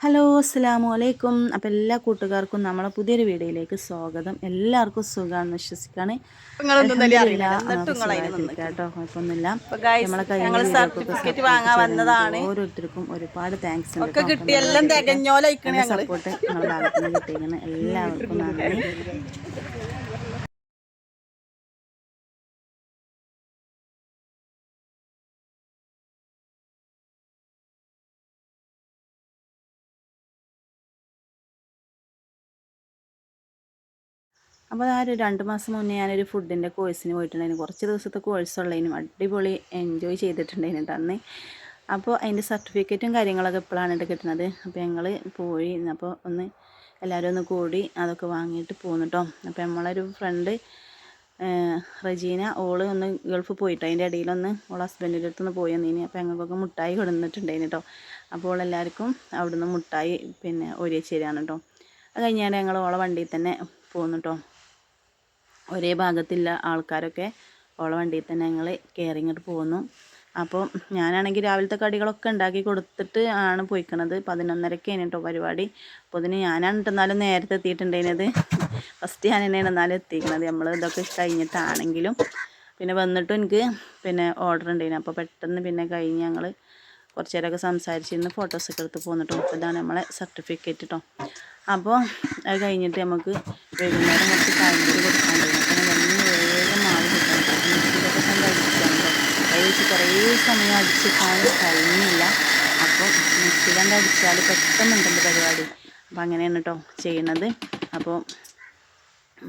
Hello അസ്സാമു അലൈക്കും. അപ്പോൾ എല്ലാ കൂട്ടുകാർക്കും നമ്മളെ പുതിയൊരു വീഡിയോയിലേക്ക് സ്വാഗതം. എല്ലാവർക്കും സുഖമാണെന്ന് വിശ്വസിക്കാണ്. കേട്ടോ. കുഴപ്പമൊന്നുമില്ല. നമ്മളെ കയ്യിൽ വന്നതാണ്. ഓരോരുത്തർക്കും ഒരുപാട് താങ്ക്സ് ഉണ്ട് സപ്പോർട്ട് നമ്മുടെ എല്ലാവർക്കും നന്ദി. അപ്പോൾ ആ ഒരു രണ്ട് മാസം മുന്നേ ഞാനൊരു ഫുഡിന്റെ കോഴ്സിന് പോയിട്ടുണ്ടായിരുന്നു. കുറച്ച് ദിവസത്തെ കോഴ്സ് ഉള്ളതിനും അടിപൊളി എൻജോയ് ചെയ്തിട്ടുണ്ടായിരുന്നു അന്ന് അപ്പോൾ അതിന്റെ സർട്ടിഫിക്കറ്റും കാര്യങ്ങളൊക്കെ ഇപ്പോഴാണ് ഇത് കിട്ടുന്നത്. അപ്പോൾ ഞങ്ങൾ പോയി അപ്പോൾ ഒന്ന് എല്ലാവരും ഒന്ന് കൂടി അതൊക്കെ വാങ്ങിയിട്ട് പോന്നു കേട്ടോ അപ്പോൾ നമ്മളൊരു ഫ്രണ്ട് റജീന ഓൾ ഒന്ന് ഗൾഫ് പോയിട്ട് അതിന്റെ ഇടയിലൊന്ന് ഓൾ ഹസ്ബൻഡിന്റെ അടുത്തൊന്ന് പോയി വന്നീനി. അപ്പോൾ ഞങ്ങൾക്കൊക്കെ മുട്ടായി കൊടുന്നിട്ടുണ്ടായിരുന്നു കേട്ടോ അപ്പോൾ ഓളെല്ലാവർക്കും അവിടുന്ന് മുട്ടായി പിന്നെ ഒരേ ചേരാണ് കേട്ടോ അത് കഴിഞ്ഞാൽ ഞങ്ങൾ ഓളെ വണ്ടിയിൽ തന്നെ പോന്നു കേട്ടോ ഒരേ ഭാഗത്തില്ല ആൾക്കാരൊക്കെ ഓളെ വണ്ടിയിൽ തന്നെ ഞങ്ങൾ കയറി ഇങ്ങോട്ട് പോന്നു. അപ്പോൾ ഞാനാണെങ്കിൽ രാവിലത്തെ കടികളൊക്കെ ഉണ്ടാക്കി കൊടുത്തിട്ട് ആണ് പോയിക്കണത്. പതിനൊന്നരക്കാണ് കേട്ടോ പരിപാടി. അപ്പോൾ അതിന് ഞാനാണ് ഇട്ടെന്നാലും നേരത്തെ എത്തിയിട്ടുണ്ടായിരുന്നത് ഫസ്റ്റ് ഞാൻ തന്നെയാണ് എന്നാലും എത്തിക്കണത്. നമ്മൾ ഇതൊക്കെ കഴിഞ്ഞിട്ടാണെങ്കിലും. പിന്നെ വന്നിട്ടും എനിക്ക് പിന്നെ ഓർഡർ ഉണ്ടായിരുന്നു അപ്പോൾ പെട്ടെന്ന് പിന്നെ കഴിഞ്ഞ് ഞങ്ങൾ കുറച്ച് നേരമൊക്കെ സംസാരിച്ചിരുന്ന് ഫോട്ടോസൊക്കെ എടുത്ത് പോന്നിട്ടും. അപ്പോൾ ഇതാണ് നമ്മളെ സർട്ടിഫിക്കറ്റ് കേട്ടോ അപ്പോൾ അത് കഴിഞ്ഞിട്ട് നമുക്ക് വൈകുന്നേരം കുറച്ച് കാര്യം കൊടുക്കാണ്ടായിരുന്നു അപ്പോൾ ഞാൻ വലിയ വേഗം മാവ് കിട്ടാൻ മിക്സിയിലൊക്കെ കൊണ്ട് അടിച്ചിട്ടാണ് കേട്ടോ കൈ വെച്ച് കുറേ സമയം അടിച്ചിട്ടാണ് കഴിഞ്ഞില്ല. അപ്പോൾ മിക്സിയിലണ്ട് അടിച്ചാൽ പെട്ടെന്നുണ്ടല്ലോ പരിപാടി. അപ്പോൾ അങ്ങനെയാണ് കേട്ടോ ചെയ്യണത്. അപ്പോൾ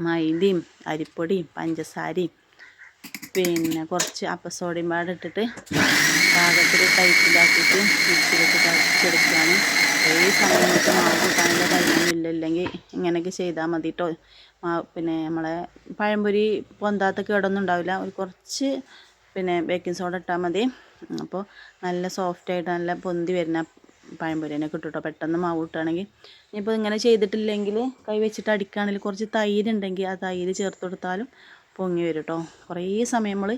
മൈദയും അരിപ്പൊടിയും പഞ്ചസാരയും പിന്നെ കുറച്ച് അപ്പസോഡയും പാടിട്ടിട്ട് പാകത്തിൽ ടൈറ്റിലാക്കിയിട്ട് മിക്സിയിലിട്ട് അടിച്ചെടുക്കുകയാണ് കുറേ സമയം നമുക്ക് മാവ് കൂട്ടാനുള്ള ടൈമൊന്നും ഇല്ല ഇല്ലെങ്കിൽ ഇങ്ങനെയൊക്കെ ചെയ്താൽ മതി കേട്ടോ പിന്നെ നമ്മളെ പഴംപൊരി പൊന്താത്ത കേടൊന്നും ഉണ്ടാവില്ല. ഒരു കുറച്ച് പിന്നെ ബേക്കിംഗ് സോഡ ഇട്ടാൽ മതി. അപ്പോൾ നല്ല സോഫ്റ്റായിട്ട് നല്ല പൊന്തി വരുന്ന പഴംപൊരിനെ കേട്ടോ പെട്ടെന്ന് മാവ് കിട്ടുകയാണെങ്കിൽ ഇനിയിപ്പോൾ ഇങ്ങനെ ചെയ്തിട്ടില്ലെങ്കിൽ കൈ വെച്ചിട്ട് അടിക്കുകയാണെങ്കിൽ കുറച്ച് തൈര് ഉണ്ടെങ്കിൽ ആ തൈര് ചേർത്ത് കൊടുത്താലും പൊങ്ങി വരും കേട്ടോ കുറേ സമയം നമ്മൾ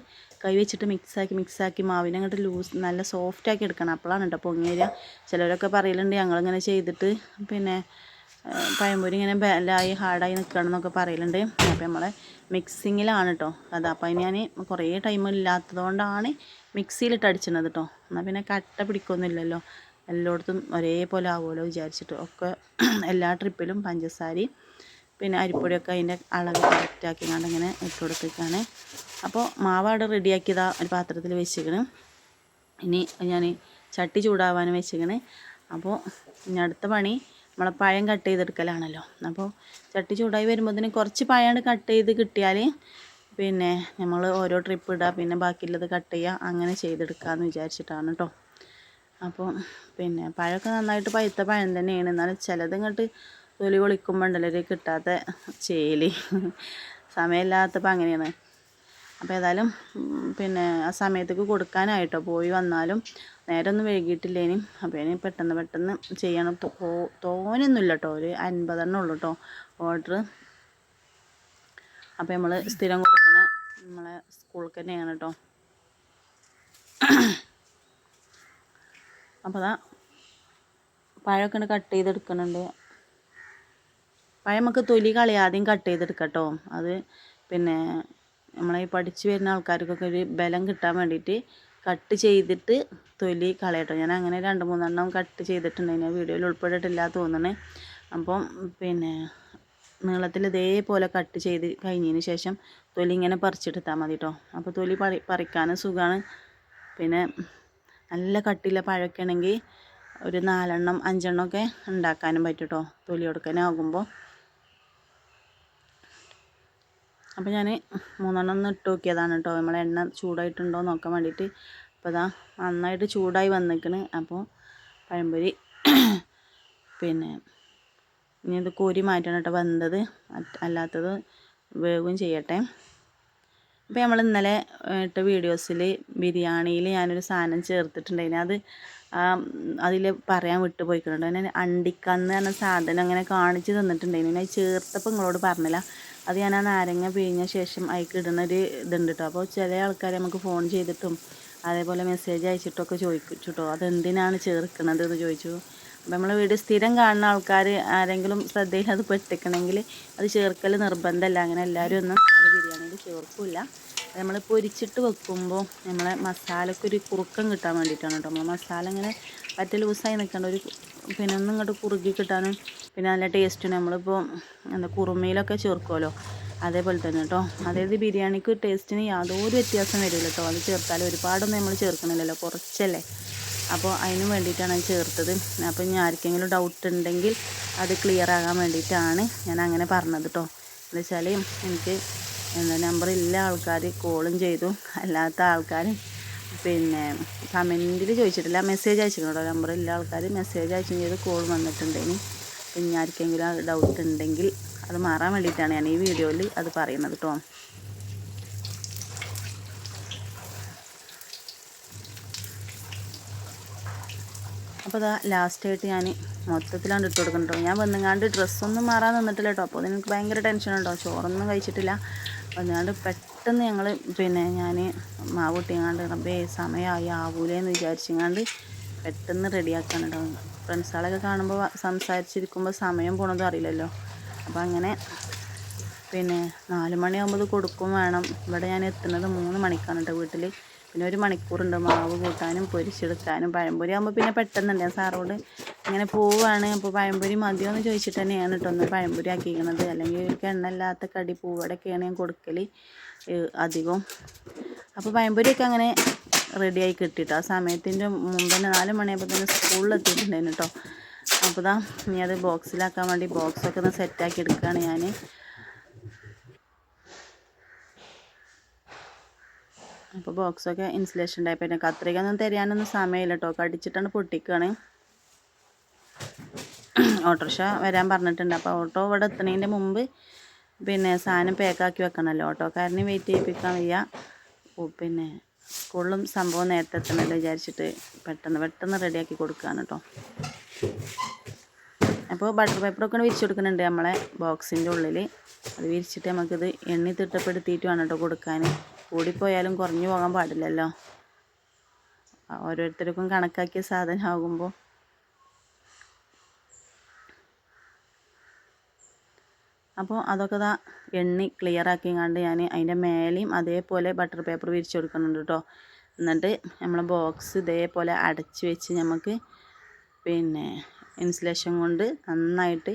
കൈ വെച്ചിട്ട് മിക്സാക്കി മിക്സാക്കി മാവിനെ അങ്ങോട്ട് ലൂസ് നല്ല സോഫ്റ്റാക്കി എടുക്കണം. അപ്പോഴാണ് കേട്ടോ പൊങ്ങി വരിക. ചിലരൊക്കെ പറയലുണ്ട് ഞങ്ങളിങ്ങനെ ചെയ്തിട്ട് പിന്നെ പഴംപൊരി ഇങ്ങനെ ബലായി ഹാർഡായി നിൽക്കണം എന്നൊക്കെ പറയലുണ്ട്. അപ്പോൾ നമ്മളെ മിക്സിങ്ങിലാണ് കേട്ടോ അത് അപ്പോൾ ഞാൻ കുറേ ടൈം ഇല്ലാത്തതുകൊണ്ടാണ് മിക്സിയിലിട്ട് അടിച്ചത് കേട്ടോ എന്നാൽ പിന്നെ കട്ട പിടിക്കൊന്നുമില്ലല്ലോ. എല്ലായിടത്തും ഒരേപോലെ ആവുമല്ലോ വിചാരിച്ചിട്ട്. ഒക്കെ എല്ലാ ട്രിപ്പിലും പഞ്ചസാരയും പിന്നെ അരിപ്പൊടിയൊക്കെ അതിന്റെ അളവ് കറക്റ്റാക്കി കൊണ്ട് ഇങ്ങനെ ഇട്ട് കൊടുത്തേക്കാണ്. അപ്പോൾ മാവാട് റെഡിയാക്കിയതാ ഒരു പാത്രത്തിൽ വെച്ചിരിക്കണം ഇനി ഞാൻ ചട്ടി ചൂടാവാനും വെച്ചിരിക്കണേ അപ്പോൾ ഇനി അടുത്ത പണി നമ്മളെ പഴം കട്ട് ചെയ്തെടുക്കലാണല്ലോ. അപ്പോൾ ചട്ടി ചൂടായി വരുമ്പോഴത്തേന് കുറച്ച് പഴം കട്ട് ചെയ്ത് കിട്ടിയാൽ പിന്നെ നമ്മൾ ഓരോ ട്രിപ്പ് ഇടുക പിന്നെ ബാക്കിയുള്ളത് കട്ട് ചെയ്യുക അങ്ങനെ ചെയ്തെടുക്കാമെന്ന് വിചാരിച്ചിട്ടാണ് കേട്ടോ അപ്പോൾ പിന്നെ പഴമൊക്കെ നന്നായിട്ട് പഴുത്ത പഴം തന്നെയാണ്. എന്നാലും ചിലത് ഇങ്ങോട്ട് തൊലി പൊളിക്കുമ്പോൾ ഉണ്ടല്ലോ കിട്ടാത്ത ചേലി. സമയമില്ലാത്തപ്പോൾ അങ്ങനെയാണ്. അപ്പോൾ ഏതായാലും പിന്നെ ആ സമയത്തേക്ക് കൊടുക്കാനായിട്ടോ. പോയി വന്നാലും നേരെ ഒന്നും വൈകിട്ടില്ലേനി. അപ്പോൾ ഇനി പെട്ടെന്ന് പെട്ടെന്ന് ചെയ്യണം. തോനൊന്നുമില്ല കേട്ടോ ഒരു അൻപതെണ്ണം ഉള്ളൂ കേട്ടോ ഓർഡർ അപ്പോൾ നമ്മൾ സ്ഥിരം കൊടുക്കണ നമ്മളെ സ്കൂളിൽ തന്നെയാണ് കേട്ടോ അപ്പോൾ അതാ പഴമൊക്കെ കട്ട് ചെയ്തെടുക്കുന്നുണ്ട് പഴമൊക്കെ തൊലി കളയാതെയും കട്ട് ചെയ്തെടുക്കാം കേട്ടോ അത് പിന്നെ നമ്മളെ പഠിച്ചു വരുന്ന ആൾക്കാർക്കൊക്കെ ഒരു ബലം കിട്ടാൻ വേണ്ടിയിട്ട് കട്ട് ചെയ്തിട്ട് തൊലി കളയട്ടോ. ഞാൻ അങ്ങനെ രണ്ട് മൂന്നെണ്ണം കട്ട് ചെയ്തിട്ടുണ്ടായിരുന്നു വീഡിയോയിൽ ഉൾപ്പെട്ടിട്ടില്ല തോന്നണേ. അപ്പം പിന്നെ നീളത്തിൽ ഇതേപോലെ കട്ട് ചെയ്ത് കഴിഞ്ഞതിന് ശേഷം തൊലി ഇങ്ങനെ പറിച്ചെടുത്താൽ മതി കേട്ടോ അപ്പോൾ തൊലി പറി പറിക്കാനും സുഖമാണ് പിന്നെ നല്ല കട്ടിയുള്ള പഴമൊക്കെ ആണെങ്കിൽ ഒരു നാലെണ്ണം അഞ്ചെണ്ണമൊക്കെ ഉണ്ടാക്കാനും പറ്റും കേട്ടോ തൊലി കൊടുക്കാനാകുമ്പോൾ അപ്പോൾ ഞാൻ മൂന്നെണ്ണം ഒന്ന് ഇട്ട് നോക്കിയതാണ് കേട്ടോ. നമ്മളെ എണ്ണ ചൂടായിട്ടുണ്ടോ നോക്കാൻ വേണ്ടിയിട്ട്. അപ്പോൾ ഇതാ നന്നായിട്ട് ചൂടായി വന്നിക്കണ് അപ്പോൾ പഴംപൊരി. പിന്നെ ഇനി ഇത് കോരി മാറ്റണം കേട്ടോ. മറ്റ് അല്ലാത്തത് വേഗം ചെയ്യട്ടെ. അപ്പോൾ നമ്മൾ ഇന്നലെ ഇട്ട വീഡിയോസിൽ ബിരിയാണിയിൽ ഞാനൊരു സാധനം ചേർത്തിട്ടുണ്ടായിരുന്നു അത് അതിൽ പറയാൻ വിട്ടു പോയിക്കുന്നുണ്ട് ഞാൻ അണ്ടിക്കന്ന് പറഞ്ഞ സാധനം അങ്ങനെ കാണിച്ച് തന്നിട്ടുണ്ടായിരുന്നു ഞാൻ ചേർത്തപ്പോൾ നിങ്ങളോട് പറഞ്ഞില്ല. അത് ഞാൻ ആ നാരങ്ങ പിഴിഞ്ഞ ശേഷം അതിലേക്ക് ഇടുന്ന ഒരു ഇതുണ്ട് കേട്ടോ അപ്പോൾ ചില ആൾക്കാർ നമുക്ക് ഫോൺ ചെയ്തിട്ടും അതേപോലെ മെസ്സേജ് അയച്ചിട്ടൊക്കെ ചോദിച്ചു കേട്ടോ അതെന്തിനാണ് ചേർക്കുന്നത് എന്ന് ചോദിച്ചു അപ്പോൾ നമ്മൾ വീഡിയോ സ്ഥിരം കാണുന്ന ആൾക്കാർ ആരെങ്കിലും ശ്രദ്ധയിൽ അത് പെട്ടിക്കണമെങ്കിൽ അത് ചേർക്കൽ നിർബന്ധമല്ല അങ്ങനെ എല്ലാവരും ഒന്നും അത് ബിരിയാണിയിൽ ചേർക്കില്ല. നമ്മൾ പൊരിച്ചിട്ട് വെക്കുമ്പോൾ നമ്മളെ മസാലയ്ക്ക് ഒരു കുറുക്കം കിട്ടാൻ വേണ്ടിയിട്ടാണ് കേട്ടോ നമ്മൾ മസാല ഇങ്ങനെ പറ്റ ലൂസായി നിൽക്കേണ്ട ഒരു പിന്നെ ഒന്നും ഇങ്ങോട്ട് കുറുകി കിട്ടാനും പിന്നെ നല്ല ടേസ്റ്റും നമ്മളിപ്പോൾ എന്താ കുറുമയിലൊക്കെ ചേർക്കുമല്ലോ അതേപോലെ തന്നെ കേട്ടോ അതായത് ബിരിയാണിക്ക് ടേസ്റ്റിന് യാതൊരു വ്യത്യാസം വരില്ല കേട്ടോ അത് ചേർത്താൽ ഒരുപാടൊന്നും നമ്മൾ ചേർക്കണില്ലല്ലോ. കുറച്ചല്ലേ. അപ്പോൾ അതിന് വേണ്ടിയിട്ടാണ് ഞാൻ ചേർത്തത്. അപ്പോൾ ഇനി ആർക്കെങ്കിലും ഡൗട്ട് ഉണ്ടെങ്കിൽ അത് ക്ലിയർ ആകാൻ വേണ്ടിയിട്ടാണ് ഞാൻ അങ്ങനെ പറഞ്ഞത് കേട്ടോ എന്ന് വെച്ചാൽ എനിക്ക് എന്താ നമ്പർ ഇല്ല. ആൾക്കാർ കോളും ചെയ്തു. അല്ലാത്ത ആൾക്കാർ പിന്നെ കമന്റിൽ ചോദിച്ചിട്ടില്ല. മെസ്സേജ് അയച്ചിട്ടുണ്ടോ? നമ്പർ എല്ലാ ആൾക്കാർ മെസ്സേജ് അയച്ചും ചെയ്ത് കോൾ വന്നിട്ടുണ്ടെങ്കിൽ പിന്നെ ആർക്കെങ്കിലും ഡൗട്ട് ഉണ്ടെങ്കിൽ അത് മാറാൻ വേണ്ടിയിട്ടാണ് ഞാൻ ഈ വീഡിയോയിൽ അത് പറയുന്നത് കേട്ടോ അപ്പോൾ ഇതാ ലാസ്റ്റായിട്ട് ഞാൻ മൊത്തത്തിലാണ് ഇട്ട് കൊടുക്കുന്നുണ്ടോ ഞാൻ വന്നുങ്ങാണ്ട് ഡ്രസ്സൊന്നും മാറാൻ നിന്നിട്ടില്ല കേട്ടോ അപ്പോൾ എനിക്ക് ഭയങ്കര ടെൻഷൻ ഉണ്ടോ? ചോറൊന്നും കഴിച്ചിട്ടില്ല. വന്നുകൊണ്ട് പെട്ടെന്ന് ഞങ്ങൾ പിന്നെ ഞാൻ മാവ് കൂട്ടിയങ്ങാണ്ട് റബ്ബേ സമയമായി ആവൂലേന്ന് വിചാരിച്ചിങ്ങാണ്ട് പെട്ടെന്ന് റെഡിയാക്കാൻ കേട്ടോ ഫ്രണ്ട്സുകളൊക്കെ കാണുമ്പോൾ സംസാരിച്ചിരിക്കുമ്പോൾ സമയം പോണതും അറിയില്ലല്ലോ. അപ്പോൾ അങ്ങനെ പിന്നെ നാല് മണിയാകുമ്പോൾ കൊടുക്കും വേണം. ഇവിടെ ഞാൻ എത്തുന്നത് മൂന്ന് മണിക്കാണ് കേട്ടോ വീട്ടിൽ പിന്നെ ഒരു മണിക്കൂറുണ്ട് മാവ് കൂട്ടാനും പൊരിച്ചെടുക്കാനും. പഴംപൊരി ആകുമ്പോൾ പിന്നെ പെട്ടെന്നുണ്ട്. സാറോട് ഇങ്ങനെ പോവുകയാണ് അപ്പോൾ പഴംപൊരി മതിയോ എന്ന് ചോദിച്ചിട്ട് തന്നെയാണ് കേട്ടോ ഒന്ന് പഴംപൊരി ആക്കിയിരിക്കുന്നത്. അല്ലെങ്കിൽ എനിക്ക് എണ്ണയില്ലാത്ത കടി പൂവടൊക്കെയാണ് ഞാൻ കൊടുക്കൽ അധികവും. അപ്പോൾ പഴംപൊരിയൊക്കെ അങ്ങനെ റെഡിയായി കിട്ടിയിട്ടോ ആ സമയത്തിന്റെ മുമ്പ് തന്നെ നാല് മണിയാകുമ്പോൾ തന്നെ സ്കൂളിൽ എത്തിയിട്ടുണ്ടായിരുന്നു കേട്ടോ അപ്പോൾ ഇതാ ഇനി അത് ബോക്സിലാക്കാൻ വേണ്ടി ബോക്സൊക്കെ ഒന്ന് സെറ്റാക്കി എടുക്കുകയാണ് ഞാൻ അപ്പോൾ ബോക്സൊക്കെ ഇൻസുലേഷൻ ഉണ്ടായി പിന്നെ കത്രിക ഒന്നും തരാനൊന്നും സമയമില്ല കേട്ടോ കടിച്ചിട്ടാണ് പൊട്ടിക്കുകയാണ് ഓട്ടോറിക്ഷ വരാൻ പറഞ്ഞിട്ടുണ്ട്. അപ്പോൾ ഓട്ടോ ഇവിടെ എത്തുന്നതിന്റെ മുമ്പ് പിന്നെ സാധനം പാക്കാക്കി വെക്കണമല്ലോ ഓട്ടോക്കാരനെ വെയിറ്റ് ചെയ്യിപ്പിക്കാൻ വയ്യ. പിന്നെ സ്കൂളിലും സംഭവം നേരത്തെ എത്തണമല്ലോ വിചാരിച്ചിട്ട് പെട്ടെന്ന് പെട്ടെന്ന് റെഡിയാക്കി കൊടുക്കുകയാണ് കേട്ടോ അപ്പോൾ ബട്ടർ പേപ്പറൊക്കെ വിരിച്ചു കൊടുക്കുന്നുണ്ട് നമ്മളെ ബോക്സിന്റെ ഉള്ളിൽ അത് വിരിച്ചിട്ട് നമുക്കിത് എണ്ണി തിട്ടപ്പെടുത്തിയിട്ട് വേണം കേട്ടോ കൊടുക്കാൻ കൂടിപ്പോയാലും കുറഞ്ഞു പോകാൻ പാടില്ലല്ലോ. ഓരോരുത്തർക്കും കണക്കാക്കിയ സാധനമാകുമ്പോൾ അപ്പോൾ അതൊക്കെ ഇതാ എണ്ണി ക്ലിയർ ആക്കിങ്ങാണ്ട് ഞാൻ അതിന്റെ മേലെയും അതേപോലെ ബട്ടർ പേപ്പർ വിരിച്ചു കൊടുക്കുന്നുണ്ട് കേട്ടോ എന്നിട്ട് നമ്മളെ ബോക്സ് ഇതേപോലെ അടച്ചു വെച്ച് നമുക്ക് പിന്നെ ഇൻസുലേഷൻ കൊണ്ട് നന്നായിട്ട്